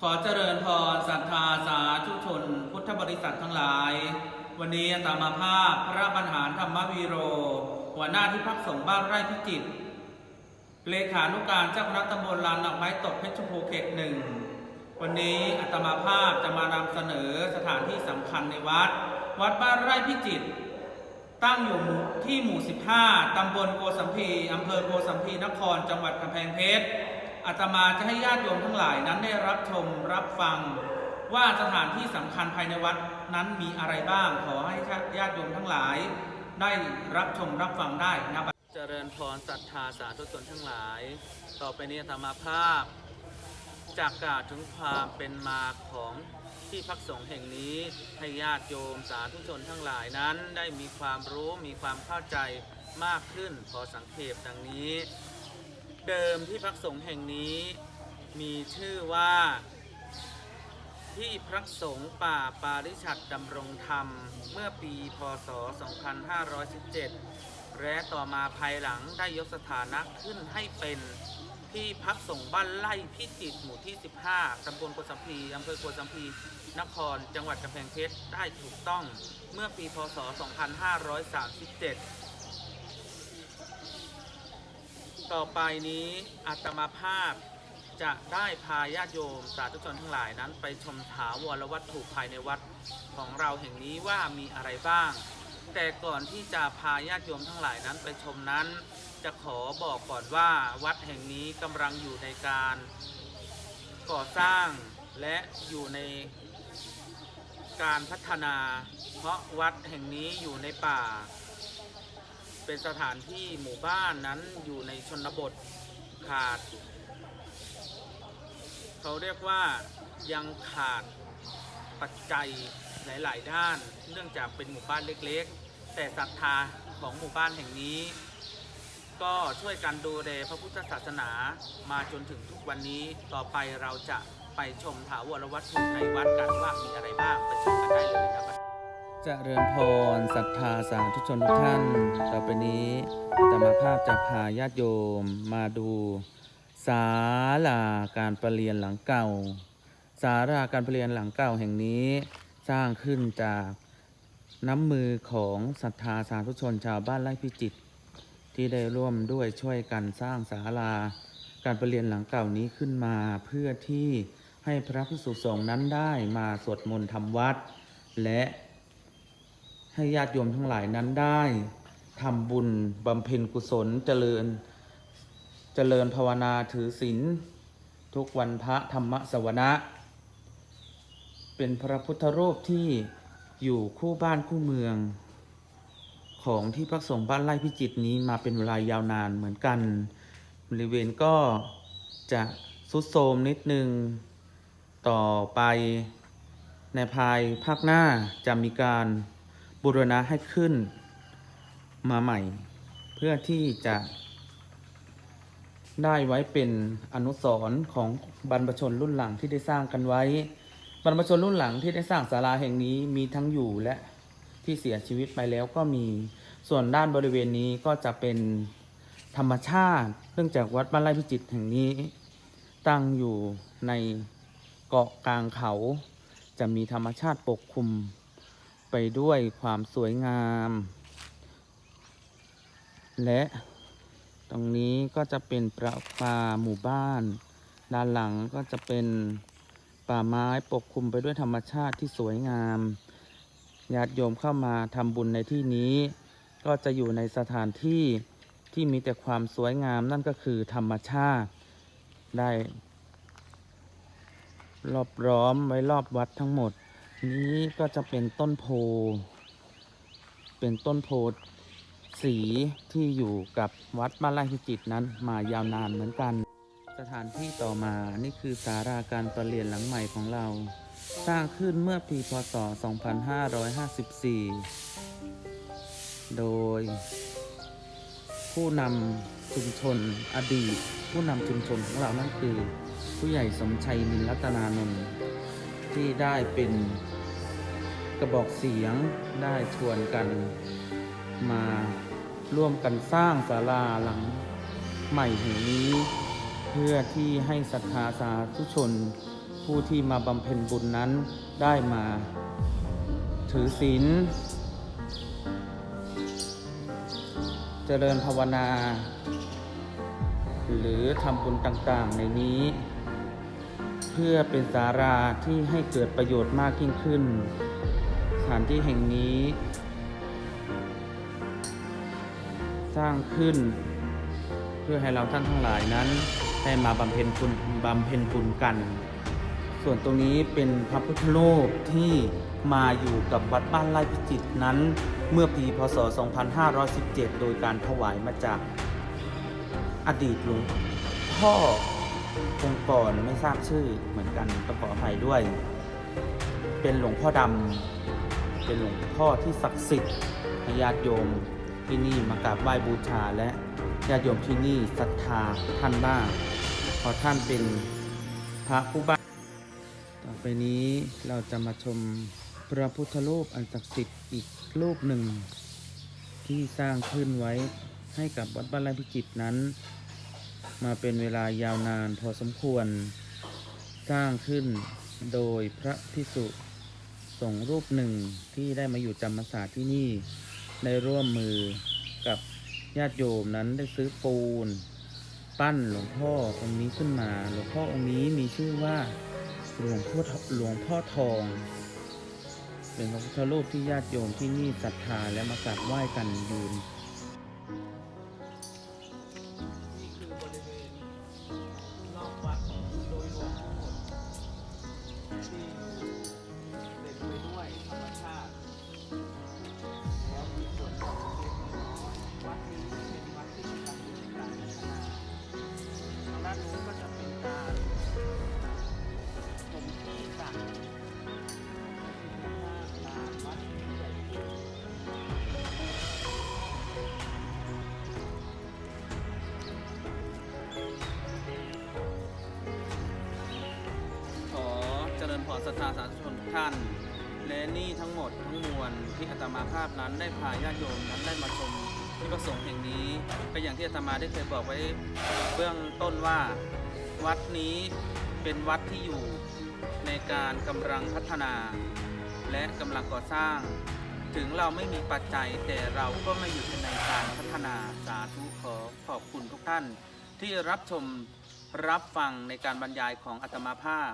ขอเจริญพรศรัทธาสาธุชน พุทธบริษัททั้งหลาย วันนี้อาตมาภาพพระบรรหารธรรมวีโร หัวหน้าที่พักสงฆ์บ้านไร่พิจิตรเลขานุการเจ้าคณะตำบลลานดอกไม้ตกเพชรภูเขตหนึ่งวันนี้อาตมาภาพจะมานำเสนอสถานที่สำคัญในวัด วัดบ้านไร่พิจิตรตั้งอยู่หมู่ที่หมู่ 15 ตำบลโกสัมพีอำเภอโกสัมพีนคร จังหวัดกำแพงเพชร อาตมาจะให้ญาติโยมทั้งหลายนั้นได้รับชมรับฟัง ว่าสถานที่สำคัญภายในวัดนั้นมีอะไรบ้าง ขอให้ญาติโยมทั้งหลาย ได้รับชมรับฟังได้นะเจริญพรศรัทธาสาธุชนทั้งหลาย ต่อไปนี้อาตมาภาพจากกล่าวถึงความเป็นมาของที่พักสงฆ์แห่งนี้ให้ญาติโยมสาธุชนทั้งหลายนั้น ได้มีความรู้มีความเข้าใจมากขึ้นขอสังเขปดังนี้ เดิมที่พักสงฆ์แห่งนี้ มีชื่อว่า ที่พระสงฆ์ป่าปาริชัดดำรงธรรม เมื่อปีพศ 2517 และต่อมาภายหลังได้ยกสถานะขึ้นให้เป็นที่พักสงฆ์บ้านไร่พิจิตรหมู่ที่ 15 ตำบลโกสัมพีอำเภอโกสัมพีนคร จังหวัดกำแพงเพชร ได้ถูกต้อง เมื่อปี พศ 2537 ต่อไปนี้อาตมาภาพจะได้พาญาติโยมสาธุชนทั้งหลายนั้น ไปชมถาวรวัตถุภายในวัดของเราแห่งนี้ว่ามีอะไรบ้าง แต่ก่อนที่จะพาญาติโยมทั้งหลายนั้นไปชมนั้น จะขอบอกก่อนว่าวัดแห่งนี้กำลังอยู่ในการ ก่อสร้างและอยู่ในการพัฒนา เพราะวัดแห่งนี้อยู่ในป่า เป็นสถานที่หมู่บ้านนั้นอยู่ในชนบทขาด เขาเรียกว่ายังขาดปัจจัยหลาย ๆ ด้าน เนื่องจากเป็นหมู่บ้านเล็ก ๆ แต่ศรัทธาของหมู่บ้านแห่งนี้ ก็ช่วยกันดูแลพระพุทธศาสนามาจนถึงทุกวันนี้ต่อไปเราจะไปชมถาวรวัตถุในวัดกันว่ามีอะไรบ้างไปชมกันได้เลยครับ จเริญพรศรัทธาสาธุชนทุกท่าน ต่อไปนี้อาตมภาพจะพาญาติโยมมาดูศาลาการประเรียนหลังเก่าศาลาการประเรียนหลังเก่าแห่งนี้สร้างขึ้นจากน้ำมือของศรัทธาสาธุชนชาวบ้านไร่พิจิตรที่ได้ร่วมด้วยช่วยกันสร้างศาลาการประเรียนหลังเก่านี้ขึ้นมาเพื่อที่ให้พระภิกษุสงฆ์นั้นได้มาสวดมนต์ทำวัด และ ให้ญาติโยมทั้งหลายนั้นได้ทำบุญบำเพ็ญกุศลเจริญ เจริญภาวนาถือศีลทุกวันพระธรรมสวนะ เป็นพระพุทธรูปที่อยู่คู่บ้านคู่เมือง ของที่พักสงฆ์บ้านไร่พิจิตรนี้มาเป็นเวลายาวนานเหมือนกัน บริเวณก็จะสุดโทมนิดนึง ต่อไปในภายภาคหน้าจะมีการ บูรณะให้ขึ้นมาใหม่ เพื่อที่จะได้ไว้เป็นอนุสรณ์ของบรรพชนรุ่นหลังที่ได้สร้างกันไว้ บรรพชนรุ่นหลังที่ได้สร้างศาลาแห่งนี้มีทั้งอยู่และที่เสียชีวิตไปแล้วก็มี ส่วนด้านบริเวณนี้ก็จะเป็นธรรมชาติเนื่องจากวัดบ้านไร่พิจิตรแห่งนี้ ตั้งอยู่ในเกาะกลางเขา จะมีธรรมชาติปกคลุม ไปด้วยความสวยงาม และตรงนี้ก็จะเป็นประปาหมู่บ้าน ด้านหลังก็จะเป็นป่าไม้ปกคลุมไปด้วยธรรมชาติที่สวยงามญาติโยมเข้ามาทำบุญในที่นี้ ก็จะอยู่ในสถานที่ที่มีแต่ความสวยงามนั่นก็คือธรรมชาติได้รอบร้อมไว้รอบวัดทั้งหมด นี้ก็จะเป็นต้นโพ เป็นต้นโพสีที่อยู่กับวัดบ้านไร่พิจิตรนั้นมายาวนานเหมือนกัน สถานที่ต่อมานี่คือสาราการประเรียนหลังใหม่ของเรา สร้างขึ้นเมื่อปีพศ 2554 โดย ผู้นำชุมชนอดีต ผู้นำชุมชนของเรานั่นคือ ผู้ใหญ่สมชัยนินรัตนานนท์ ที่ได้เป็นกระบอกเสียงได้ชวนกันมาร่วมกันสร้างศาลาหลังใหม่แห่งนี้ เพื่อที่ให้ศรัทธาสาธุชน ผู้ที่มาบำเพ็ญบุญนั้นได้มา ถือศีลเจริญภาวนา หรือทำบุญต่างๆในนี้ พื่อเป็นสาราที่ให้เกิดประโยชน์มากยิ่งขึ้น สถานที่แห่งนี้ สร้างขึ้น เพื่อให้เราท่านทั้งหลายนั้นได้มาบำเพ็ญบุญบำเพ็ญบุญกัน ส่วนตรงนี้เป็นพระพุทธรูปที่มาอยู่กับวัดบ้านไร่พิจิตรนั้น เมื่อปีพศ 2517 โดยการถวายมาจากอดีตหลวงพ่อ องค์ก่อนไม่ทราบชื่อเหมือนกันต้องขออภัยด้วย เป็นหลวงพ่อดำเป็นหลวงพ่อที่ศักดิ์สิทธิ์ญาติโยมที่นี่มากราบไหว้บูชาและญาติโยมที่นี่ศรัทธาท่านบ้างเพราะท่านเป็นพระผู้บ้าต่อไปนี้เราจะมาชมพระพุทธรูปอันศักดิ์สิทธิ์อีกรูปหนึ่ง ที่สร้างขึ้นไว้ให้กับวัดบ้านไร่พิจิตรนั้น มาเป็นเวลายาวนานพอสมควร สร้างขึ้นโดยพระพิสุสงรูปหนึ่งที่ได้มาอยู่จำพรรษาที่นี่ได้ร่วมมือกับญาติโยมนั้นได้ซื้อปูน ปั้นหลวงพ่อองค์นี้ขึ้นมา หลวงพ่อองค์นี้มีชื่อว่าหลวงพ่อหลวงพ่อทอง เป็นพระพุทธรูปที่ญาติโยมที่นี่ศรัทธาและมากราบไหว้กันยื Jesus. ริญพรศรัทธาสาธุชนทุกท่าน และนี่ทั้งหมดทั้งมวลที่อาตมาภาพนั้นได้พาญาติโยมนั้นได้มาชมที่ประสงค์แห่งนี้ก็อย่างที่อาตมาได้เคยบอกไว้เบื้องต้นว่าวัดนี้เป็นวัดที่อยู่ในการกำลังพัฒนา และกำลังก่อสร้าง ถึงเราไม่มีปัจจัยแต่เราก็ไม่หยุดในการพัฒนาสาธุขอขอบคุณทุกท่าน ที่รับชมรับฟังในการบรรยายของอาตมาภาพ